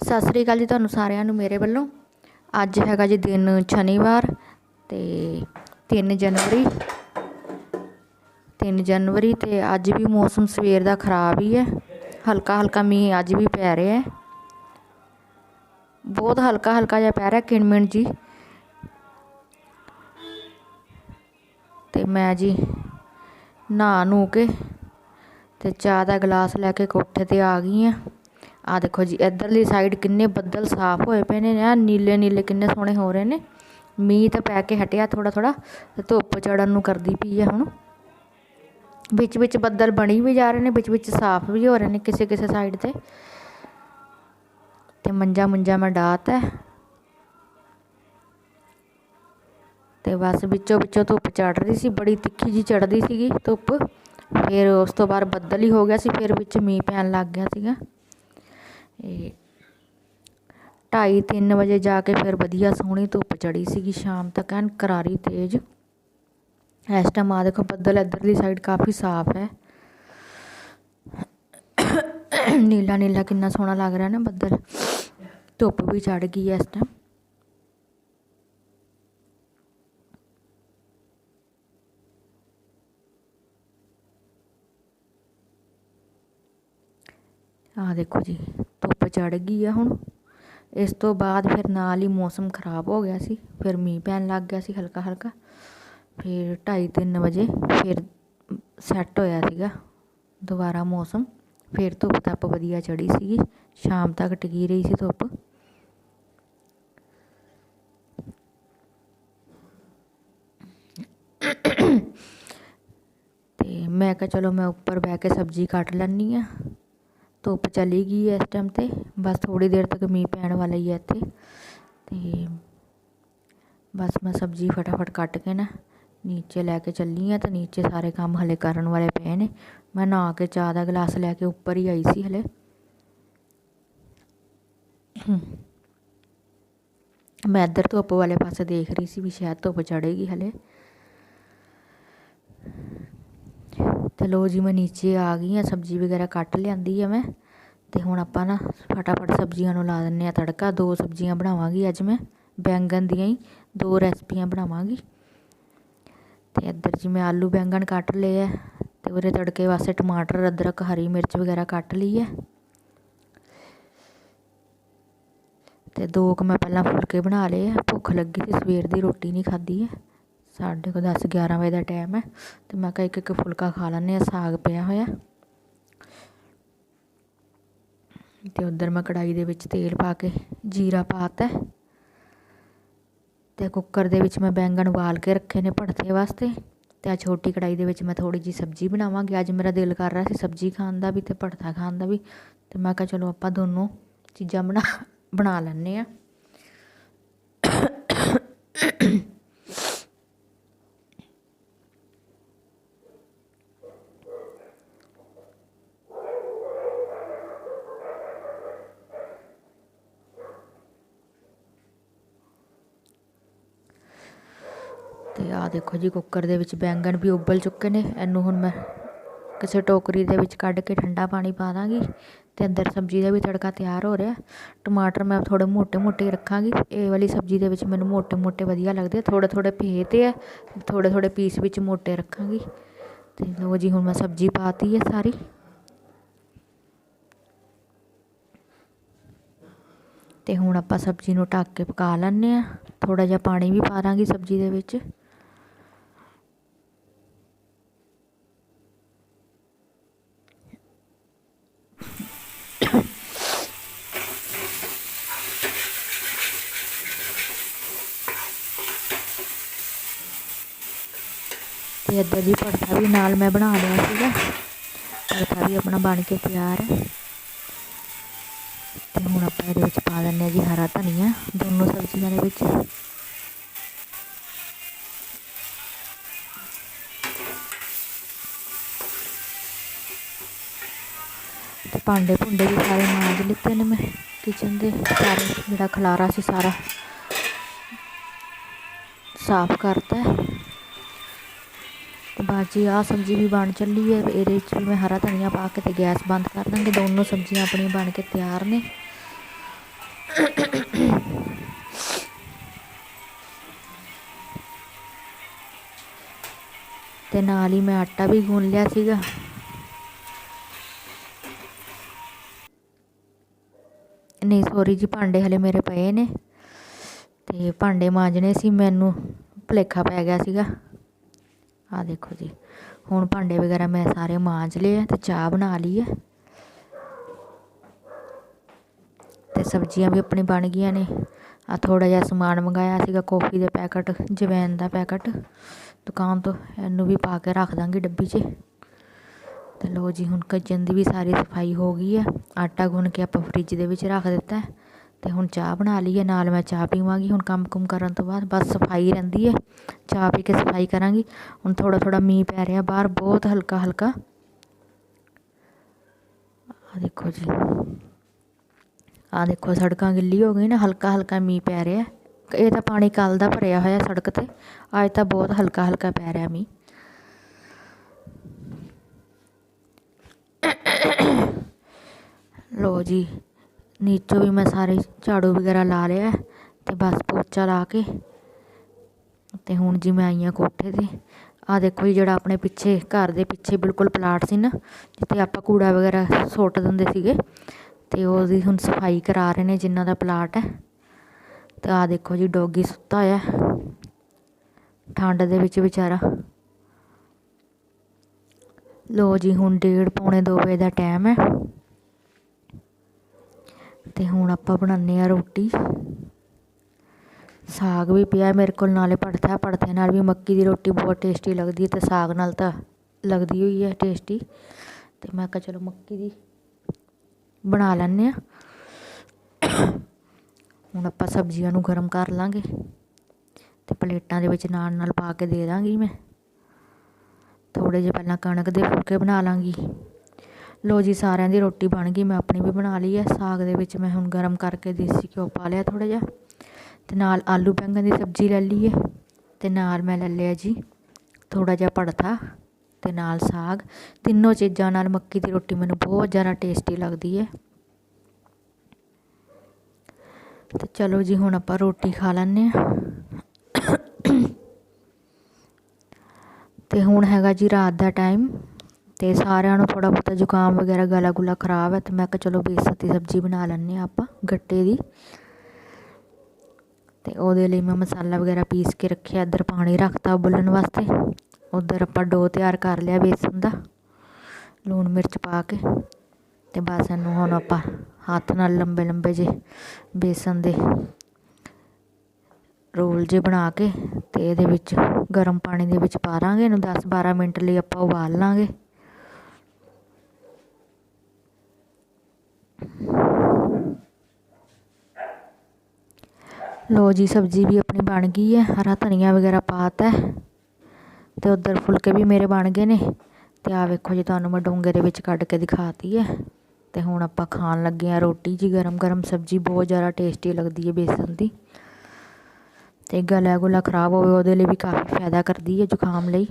ਸਤਿ ਸ੍ਰੀ ਅਕਾਲ ਜੀ ਤੁਹਾਨੂੰ ਸਾਰਿਆਂ ਨੂੰ ਮੇਰੇ ਵੱਲੋਂ। ਅੱਜ ਹੈਗਾ ਜੀ ਦਿਨ ਸ਼ਨੀਵਾਰ ਤੇ 3 ਜਨਵਰੀ। 3 ਜਨਵਰੀ ਤੇ ਅੱਜ ਵੀ ਮੌਸਮ ਸਵੇਰ ਦਾ ਖਰਾਬ ਹੀ ਹੈ। ਹਲਕਾ ਹਲਕਾ ਮੀਂਹ ਅੱਜ ਵੀ ਪੈ ਰਿਹਾ ਹੈ। ਬਹੁਤ ਹਲਕਾ ਹਲਕਾ ਜਿਹਾ ਪੈ ਰਿਹਾ ਕਿਣਮਿਣ ਜੀ। ਤੇ ਮੈਂ ਜੀ ਨਹਾ ਨੂ ਕੇ ਤੇ ਚਾਹ ਦਾ ਗਲਾਸ ਲੈ ਕੇ ਕੋਠੇ ਤੇ ਆ ਗਈ ਆ ਆ ਦੇਖੋ ਜੀ, ਇਧਰਲੀ ਸਾਈਡ ਕਿੰਨੇ ਬੱਦਲ ਸਾਫ਼ ਹੋਏ ਪਏ ਨੇ ਨਾ ਨੀਲੇ ਨੀਲੇ ਕਿੰਨੇ ਸੋਹਣੇ ਹੋ ਰਹੇ ਨੇ। ਮੀਂਹ ਤਾਂ ਪੈ ਕੇ ਹਟਿਆ ਥੋੜਾ ਥੋੜਾ ਤੇ ਧੁੱਪ ਚੜਨ ਨੂੰ ਕਰਦੀ ਪਈ ਹੈ ਹੁਣ। ਵਿੱਚ ਵਿੱਚ ਬੱਦਲ ਬਣੀ ਵੀ ਜਾ ਰਹੇ ਨੇ, ਵਿੱਚ ਵਿੱਚ ਸਾਫ਼ ਵੀ ਹੋ ਰਹੇ ਨੇ ਕਿਸੇ ਕਿਸੇ ਸਾਈਡ ਤੇ। ਤੇ ਮੰਜਾ ਮੁੰਜਾ ਮੈਂ ਡਾਤ ਹੈ। ਤੇ ਬਸ ਵਿੱਚੋਂ ਵਿੱਚੋਂ ਧੁੱਪ ਚੜ ਰਹੀ ਸੀ, ਬੜੀ ਤਿੱਖੀ ਜੀ ਚੜਦੀ ਸੀਗੀ ਧੁੱਪ। ਫਿਰ ਉਸ ਤੋਂ ਬਾਅਦ ਬੱਦਲ ਹੀ ਹੋ ਗਿਆ ਸੀ, ਫਿਰ ਵਿੱਚ ਮੀਂਹ ਪੈਣ ਲੱਗ ਗਿਆ ਸੀਗਾ। ਇਹ ਢਾਈ ਤਿੰਨ ਵਜੇ ਜਾ ਕੇ ਫਿਰ ਵਧੀਆ ਸੋਹਣੀ ਧੁੱਪ ਚੜੀ ਸੀਗੀ, ਸ਼ਾਮ ਤੱਕ ਐਨ ਕਰਾਰੀ ਤੇਜ਼। ਇਸ ਟਾਈਮ ਆ ਦੇਖੋ ਬੱਦਲ ਇੱਧਰਲੀ ਸਾਈਡ ਕਾਫੀ ਸਾਫ਼ ਹੈ। ਨੀਲਾ ਨੀਲਾ ਕਿੰਨਾ ਸੋਹਣਾ ਲੱਗ ਰਿਹਾ ਨਾ ਬੱਦਲ। ਧੁੱਪ ਵੀ ਚੜ ਗਈ ਹੈ ਇਸ ਟਾਈਮ ਆ ਦੇਖੋ ਜੀ, ਧੁੱਪ ਚੜ ਗਈ ਆ ਹੁਣ। ਇਸ ਤੋਂ ਬਾਅਦ ਫਿਰ ਨਾਲ ਹੀ ਮੌਸਮ ਖਰਾਬ ਹੋ ਗਿਆ ਸੀ, ਫਿਰ ਮੀਂਹ ਪੈਣ ਲੱਗ ਗਿਆ ਸੀ ਹਲਕਾ ਹਲਕਾ। ਫਿਰ 2:30 ਵਜੇ ਫਿਰ ਸੈੱਟ ਹੋਇਆ ਸੀਗਾ ਦੁਬਾਰਾ ਮੌਸਮ। ਫਿਰ ਧੁੱਪ ਤੱਪ ਵਧੀਆ ਚੜੀ ਸੀਗੀ, ਸ਼ਾਮ ਤੱਕ ਟਿਕੀ ਰਹੀ ਸੀ ਧੁੱਪ। ਤੇ ਮੈਂ ਕਿਹਾ ਚਲੋ ਮੈਂ ਉੱਪਰ ਬਹਿ ਕੇ ਸਬਜ਼ੀ ਕੱਟ ਲੈਣੀ ਆ ਧੁੱਪ ਚਲੀ ਗਈ ਹੈ ਇਸ ਟਾਈਮ ਤੇ, ਬਸ ਥੋੜੀ ਦੇਰ ਤੱਕ ਮੀਂਹ ਪੈਣ ਵਾਲਾ ਹੀ ਹੈ ਇੱਥੇ। ਤੇ ਬਸ ਮੈਂ ਸਬਜ਼ੀ ਫਟਾਫਟ ਕੱਟ ਕੇ ਨਾ ਨੀਚੇ ਲੈ ਕੇ ਚੱਲੀ ਆ ਤੇ ਨੀਚੇ ਸਾਰੇ ਕੰਮ ਹਲੇ ਕਰਨ ਵਾਲੇ ਪਏ ਨੇ। ਮੈਂ ਨਹਾ ਕੇ ਚਾਹ ਦਾ ਗਲਾਸ ਲੈ ਕੇ ਉੱਪਰ ਹੀ ਆਈ ਸੀ ਹਲੇ। ਮੈਂ ਇੱਧਰ ਧੁੱਪ ਵਾਲੇ ਪਾਸੇ ਦੇਖ ਰਹੀ ਸੀ ਵੀ ਸ਼ਾਇਦ ਧੁੱਪ ਚੜੇਗੀ ਹਲੇ। ਤੇ ਲੋ ਜੀ ਮੈਂ ਨੀਚੇ ਆ ਗਈ ਆ ਸਬਜ਼ੀ ਵਗੈਰਾ ਕੱਟ ਲਿਆਂਦੀ ਆ ਮੈਂ। ਅਤੇ ਹੁਣ ਆਪਾਂ ਨਾ ਫਟਾਫਟ ਸਬਜ਼ੀਆਂ ਨੂੰ ਲਾ ਦਿੰਦੇ ਆ ਤੜਕਾ। ਦੋ ਸਬਜ਼ੀਆਂ ਬਣਾਵਾਂਗੀ ਅੱਜ ਮੈਂ, ਬੈਂਗਣ ਦੀਆਂ ਹੀ, ਦੋ ਰੈਸਪੀਆਂ ਬਣਾਵਾਂਗੀ। ਤੇ ਇੱਧਰ ਜੀ ਮੈਂ ਆਲੂ ਬੈਂਗਣ ਕੱਟ ਲਏ ਆ ਤੇ ਉਹਦੇ ਤੜਕੇ ਵਾਸਤੇ ਟਮਾਟਰ, ਅਦਰਕ, ਹਰੀ ਮਿਰਚ ਵਗੈਰਾ ਕੱਟ ਲਈ ਹੈ ਤੇ ਦੋ ਕੁ ਮੈਂ ਪਹਿਲਾਂ ਫੁਲਕੇ ਬਣਾ ਲਏ ਆ। ਭੁੱਖ ਲੱਗੀ ਸੀ, ਸਵੇਰ ਦੀ ਰੋਟੀ ਨਹੀਂ ਖਾਧੀ ਹੈ ਸਾਢੇ ਕੁ ਦਸ 11 ਵਜੇ ਦਾ ਟਾਈਮ ਹੈ ਤੇ ਮੈਂ ਕਿਹਾ ਇੱਕ ਇੱਕ ਫੁਲਕਾ ਖਾ ਲੈਂਦੇ ਆ, ਸਾਗ ਪਿਆ ਹੋਇਆ। ਤੇ ਉਧਰ ਮੈਂ ਕੜਾਈ ਦੇ ਵਿੱਚ ਤੇਲ ਪਾ ਕੇ ਜੀਰਾ ਪਾਤਾ ਤੇ ਕੁੱਕਰ ਦੇ ਵਿੱਚ ਮੈਂ ਬੈਂਗਣ ਉਬਾਲ ਕੇ ਰੱਖੇ ਨੇ ਭੜਥੇ ਵਾਸਤੇ। ਤੇ ਆ ਛੋਟੀ ਕੜਾਈ ਦੇ ਵਿੱਚ ਮੈਂ ਥੋੜੀ ਜੀ ਸਬਜ਼ੀ ਬਣਾਵਾਂਗੀ। ਅੱਜ ਮੇਰਾ ਦਿਲ ਕਰ ਰਿਹਾ ਸੀ ਸਬਜ਼ੀ ਖਾਣ ਦਾ ਵੀ ਤੇ ਭੜਥਾ ਖਾਣ ਦਾ ਵੀ। ਤੇ ਮੈਂ ਕਿਹਾ ਚਲੋ ਆਪਾਂ ਦੋਨੋਂ ਚੀਜ਼ਾਂ ਬਣਾ ਬਣਾ ਲੈਂਦੇ ਆ ਤੇ ਆਹ ਦੇਖੋ ਜੀ ਕੁੱਕਰ ਦੇ ਵਿੱਚ ਬੈਂਗਣ ਵੀ ਉਬਲ ਚੁੱਕੇ ਨੇ। ਇਹਨੂੰ ਹੁਣ ਮੈਂ ਕਿਸੇ ਟੋਕਰੀ ਦੇ ਵਿੱਚ ਕੱਢ ਕੇ ਠੰਡਾ ਪਾਣੀ ਪਾ ਦਾਂਗੀ ਤੇ ਅੰਦਰ ਸਬਜ਼ੀ ਦਾ ਵੀ ਤੜਕਾ ਤਿਆਰ ਹੋ ਰਿਹਾ। ਟਮਾਟਰ ਮੈਂ ਥੋੜੇ ਮੋਟੇ ਮੋਟੇ ਰੱਖਾਂਗੀ। ਇਹ ਵਾਲੀ ਸਬਜ਼ੀ ਦੇ ਵਿੱਚ ਮੈਨੂੰ ਮੋਟੇ ਮੋਟੇ ਵਧੀਆ ਲੱਗਦੇ ਥੋੜੇ-ਥੋੜੇ ਪੇ ਤੇ ਹੈ ਥੋੜੇ-ਥੋੜੇ ਪੀਸ ਵਿੱਚ ਮੋਟੇ ਰੱਖਾਂਗੀ। ਤੇ ਲੋ ਜੀ ਹੁਣ ਮੈਂ ਸਬਜ਼ੀ ਪਾਤੀ ਹੈ ਸਾਰੀ। ਤੇ ਹੁਣ ਆਪਾਂ ਸਬਜ਼ੀ ਨੂੰ ਢੱਕ ਕੇ ਪਕਾ ਲੈਂਦੇ ਆ। ਥੋੜਾ ਜਿਹਾ ਪਾਣੀ ਵੀ ਪਾ ਦਾਂਗੀ ਸਬਜ਼ੀ ਦੇ ਵਿੱਚ। ਤੇ ਇੱਧਰ ਜੀ ਭੜਥਾ ਵੀ ਨਾਲ ਮੈਂ ਬਣਾ ਲਿਆ ਸੀਗਾ। ਭੜਥਾ ਵੀ ਆਪਣਾ ਬਣ ਕੇ ਤਿਆਰ ਹੈ। ਤੇ ਹੁਣ ਆਪਾਂ ਇਹਦੇ ਵਿੱਚ ਪਾ ਦਿੰਦੇ ਆ ਜੀ ਹਰਾ ਧਨੀਆ, ਦੋਨੋਂ ਸਬਜ਼ੀਆਂ ਦੇ ਵਿੱਚ। ਤੇ ਭਾਂਡੇ ਭੁੰਡੇ ਵੀ ਸਾਰੇ ਮਾਂਜ ਲਿੱਤੇ ਨੇ ਮੈਂ ਕਿਚਨ ਦੇ। ਸਾਰੇ ਜਿਹੜਾ ਖਲਾਰਾ ਸੀ ਸਾਰਾ ਸਾਫ਼ ਕਰਤਾ ਹੈ ਤੇ ਬਾਜੀ ਆਹ ਸਬਜ਼ੀ ਵੀ ਬਣ ਚੱਲੀ ਹੈ ਇਹਦੇ ਵਿੱਚ ਵੀ ਮੈਂ ਹਰਾ ਧਨੀਆ ਪਾ ਕੇ ਤੇ ਗੈਸ ਬੰਦ ਕਰ ਦਾਂਗੇ। ਦੋਨੋਂ ਸਬਜ਼ੀਆਂ ਆਪਣੀਆਂ ਬਣ ਕੇ ਤਿਆਰ ਨੇ। ਤੇ ਨਾਲ ਹੀ ਮੈਂ ਆਟਾ ਵੀ ਗੁੰਨ ਲਿਆ ਸੀਗਾ। ਨਹੀਂ ਸੋਰੀ ਜੀ, ਭਾਂਡੇ ਹਲੇ ਮੇਰੇ ਪਏ ਨੇ। ਤੇ ਭਾਂਡੇ ਮਾਂਜਣੇ ਸੀ, ਮੈਨੂੰ ਭੁਲੇਖਾ ਪੈ ਗਿਆ ਸੀਗਾ। ਆ ਦੇਖੋ ਜੀ। ਹੁਣ ਭਾਂਡੇ ਵਗੈਰਾ ਮੈਂ ਸਾਰੇ ਮਾਂਜ ਲਏ ਆ ਤੇ ਚਾਹ ਬਣਾ ਲਈ ਹੈ ਤੇ ਸਬਜ਼ੀਆਂ ਵੀ ਆਪਣੀ ਬਣ ਗਈਆਂ ਨੇ। ਆ ਥੋੜਾ ਜਿਹਾ ਸਮਾਨ ਮੰਗਾਇਆ ਸੀਗਾ ਕੌਫੀ ਦੇ ਪੈਕਟ, ਜਵੈਨ ਦਾ ਪੈਕਟ। ਦੁਕਾਨ ਤੋਂ ਇਹਨੂੰ ਵੀ ਪਾ ਕੇ ਰੱਖ ਦਾਂਗੀ ਡੱਬੀ 'ਚ। ਤੇ ਲੋ ਜੀ, ਹੁਣ ਕਿਚਨ ਦੀ ਵੀ ਸਾਰੀ ਸਫ਼ਾਈ ਹੋ ਗਈ ਹੈ ਆਟਾ ਗੁੰਨ ਕੇ ਆਪਾਂ ਫ੍ਰਿਜ ਦੇ ਵਿੱਚ ਰੱਖ ਦਿੱਤਾ। ਅਤੇ ਹੁਣ ਚਾਹ ਬਣਾ ਲਈ ਹੈ, ਨਾਲ ਮੈਂ ਚਾਹ ਪੀਵਾਂਗੀ। ਹੁਣ ਕੰਮ ਕੁਮ ਕਰਨ ਤੋਂ ਬਾਅਦ ਬਸ ਸਫ਼ਾਈ ਰਹਿੰਦੀ ਹੈ। ਚਾਹ ਪੀ ਕੇ ਸਫ਼ਾਈ ਕਰਾਂਗੀ। ਹੁਣ ਥੋੜ੍ਹਾ ਥੋੜ੍ਹਾ ਮੀਂਹ ਪੈ ਰਿਹਾ ਬਾਹਰ, ਬਹੁਤ ਹਲਕਾ ਹਲਕਾ। ਆ ਦੇਖੋ ਜੀ। ਆ ਦੇਖੋ ਸੜਕਾਂ ਗਿੱਲੀ ਹੋ ਗਈ ਨਾ, ਹਲਕਾ ਹਲਕਾ ਮੀਂਹ ਪੈ ਰਿਹਾ। ਇਹ ਤਾਂ ਪਾਣੀ ਕੱਲ ਦਾ ਭਰਿਆ ਹੋਇਆ ਸੜਕ ਤੇ। ਅੱਜ ਤਾਂ ਬਹੁਤ ਹਲਕਾ ਹਲਕਾ ਪੈ ਰਿਹਾ ਮੀਂਹ। ਲੋ ਜੀ। ਨੀਚੋਂ ਵੀ ਮੈਂ ਸਾਰੇ ਝਾੜੂ ਵਗੈਰਾ ਲਾ ਲਿਆ ਅਤੇ ਬਸ ਪੋਚਾ ਲਾ ਕੇ ਅਤੇ ਹੁਣ ਜੀ ਮੈਂ ਆਈ ਹਾਂ ਕੋਠੇ ਤੇ। ਆਹ ਦੇਖੋ ਜੀ ਜਿਹੜਾ ਆਪਣੇ ਪਿੱਛੇ ਘਰ ਦੇ ਪਿੱਛੇ ਬਿਲਕੁਲ ਪਲਾਟ ਸੀ ਨਾ, ਜਿੱਥੇ ਆਪਾਂ ਕੂੜਾ ਵਗੈਰਾ ਸੁੱਟ ਦਿੰਦੇ ਸੀਗੇ ਅਤੇ ਉਹਦੀ ਹੁਣ ਸਫ਼ਾਈ ਕਰਾ ਰਹੇ ਨੇ ਜਿਨ੍ਹਾਂ ਦਾ ਪਲਾਟ ਹੈ। ਤੇ ਆਹ ਦੇਖੋ ਜੀ ਡੋਗੀ ਸੁੱਤਾ ਹੋਇਆ ਠੰਡ ਦੇ ਵਿੱਚ ਵਿਚਾਰਾ। ਲੋ ਜੀ ਹੁਣ ਡੇਢ ਪੌਣੇ 2 ਵਜੇ ਦਾ ਟਾਈਮ ਹੈ। ਤੇ ਹੁਣ ਆਪਾਂ ਬਣਾਉਂਦੇ ਆ ਰੋਟੀ। ਸਾਗ ਵੀ ਪਿਆ ਮੇਰੇ ਕੋਲ, ਨਾਲੇ ਪੜਥਾ ਪੜਥੇ ਨਾਲ ਵੀ ਮੱਕੀ ਦੀ ਰੋਟੀ ਬਹੁਤ ਟੇਸਟੀ ਲੱਗਦੀ ਹੈ ਤੇ ਸਾਗ ਨਾਲ ਤਾਂ ਲੱਗਦੀ ਹੋਈ ਹੈ ਟੇਸਟੀ ਤੇ ਮੈਂ ਕਿਹਾ ਚਲੋ ਮੱਕੀ ਦੀ ਬਣਾ ਲੈਂਦੇ ਆ ਹੁਣ ਆਪਾਂ ਸਬਜ਼ੀਆਂ ਨੂੰ ਗਰਮ ਕਰ ਲਾਂਗੇ ਤੇ ਪਲੇਟਾਂ ਦੇ ਵਿੱਚ ਨਾਲ ਨਾਲ ਪਾ ਕੇ ਦੇ ਦਾਂਗੀ ਮੈਂ। ਥੋੜੇ ਜਿਹਾ ਪਹਿਲਾਂ ਕਣਕ ਦੇ ਫੁਲਕੇ ਬਣਾ ਲਾਂਗੀ। ਲੋ ਜੀ, ਸਾਰਿਆਂ ਦੀ ਰੋਟੀ ਬਣ ਗਈ, ਮੈਂ ਆਪਣੀ ਵੀ ਬਣਾ ਲਈ ਹੈ। ਸਾਗ ਦੇ ਵਿੱਚ ਮੈਂ ਹੁਣ ਗਰਮ ਕਰਕੇ ਦੇਸੀ ਘਿਓ ਪਾ ਲਿਆ ਥੋੜਾ ਜਿਹਾ ਤੇ ਨਾਲ ਆਲੂ ਬੈਂਗਣ ਦੀ ਸਬਜ਼ੀ ਲੈ ਲਈ ਹੈ ਤੇ ਨਾਲ ਮੈਂ ਲੈ ਲਿਆ ਜੀ ਥੋੜਾ ਜਿਹਾ ਪੜਥਾ ਤੇ ਨਾਲ ਸਾਗ। ਤਿੰਨੋਂ ਚੀਜ਼ਾਂ ਨਾਲ ਮੱਕੀ ਦੀ ਰੋਟੀ ਮੈਨੂੰ ਬਹੁਤ ਜ਼ਿਆਦਾ ਟੇਸਟੀ ਲੱਗਦੀ ਹੈ। ਤੇ ਚਲੋ ਜੀ, ਹੁਣ ਆਪਾਂ ਰੋਟੀ ਖਾ ਲੈਂਦੇ ਆ ਤੇ ਹੁਣ ਹੈਗਾ ਜੀ ਰਾਤ ਦਾ ਟਾਈਮ ਤੇ ਸਾਰਿਆਂ ਨੂੰ ਥੋੜਾ ਬਹੁਤਾ ਜ਼ੁਕਾਮ ਵਗੈਰਾ ਗਲਾ ਗੁਲਾ ਖਰਾਬ ਹੈ, ਤੇ ਮੈਂ ਕਿਹਾ ਚਲੋ ਬੇਸਣ ਦੀ ਸਬਜ਼ੀ ਬਣਾ ਲੈਂਦੇ ਆ ਆਪਾਂ, ਗੱਟੇ ਦੀ। ਤੇ ਉਹਦੇ ਲਈ ਮੈਂ ਮਸਾਲਾ ਵਗੈਰਾ ਪੀਸ ਕੇ ਰੱਖਿਆ, ਇੱਧਰ ਪਾਣੀ ਰੱਖਤਾ ਉਬਲਣ ਵਾਸਤੇ। ਉਧਰ ਆਪਾਂ ਡੋ ਤਿਆਰ ਕਰ ਲਿਆ ਬੇਸਣ ਦਾ, ਲੂਣ ਮਿਰਚ ਪਾ ਕੇ। ਤੇ ਬਸ ਇਹਨੂੰ ਹੁਣ ਆਪਾਂ ਹੱਥ ਨਾਲ ਲੰਬੇ ਲੰਬੇ ਜੇ ਬੇਸਣ ਦੇ ਰੋਲ ਜੇ ਬਣਾ ਕੇ ਤੇ ਇਹਦੇ ਵਿੱਚ ਗਰਮ ਪਾਣੀ ਦੇ ਵਿੱਚ ਪਾ ਦਾਂਗੇ, ਇਹਨੂੰ 10-12 ਮਿੰਟ ਲਈ ਆਪਾਂ ਉਬਾਲ ਲਾਂਗੇ। ਲੋ ਜੀ, ਸਬਜ਼ੀ ਵੀ ਆਪਣੀ ਬਣ ਗਈ ਹੈ। ਹਰਾ ਧਨੀਆ ਵਗੈਰਾ ਪਾਤਾ ਤੇ ਉਧਰ ਫੁਲਕੇ ਵੀ ਮੇਰੇ ਬਣ ਗਏ ਨੇ। ਤੇ ਆ ਵੇਖੋ ਜੀ, ਤੁਹਾਨੂੰ ਮੈਂ ਡੋਂਗੇ ਦੇ ਵਿੱਚ ਕੱਢ ਕੇ ਦਿਖਾਤੀ ਹੈ। ਤੇ ਹੁਣ ਆਪਾਂ ਖਾਣ ਲੱਗੇ ਆ ਰੋਟੀ ਜੀ ਗਰਮ ਗਰਮ ਸਬਜ਼ੀ, ਬਹੁਤ ਜ਼ਿਆਦਾ ਟੇਸਟੀ ਲੱਗਦੀ ਹੈ ਬੇਸਣ ਦੀ। ਤੇ ਗਲਾ ਗੁਲਾ ਖਰਾਬ ਹੋਵੇ, ਉਹਦੇ ਲਈ ਵੀ ਕਾਫੀ ਫਾਇਦਾ ਕਰਦੀ ਹੈ ਜ਼ੁਕਾਮ ਲਈ।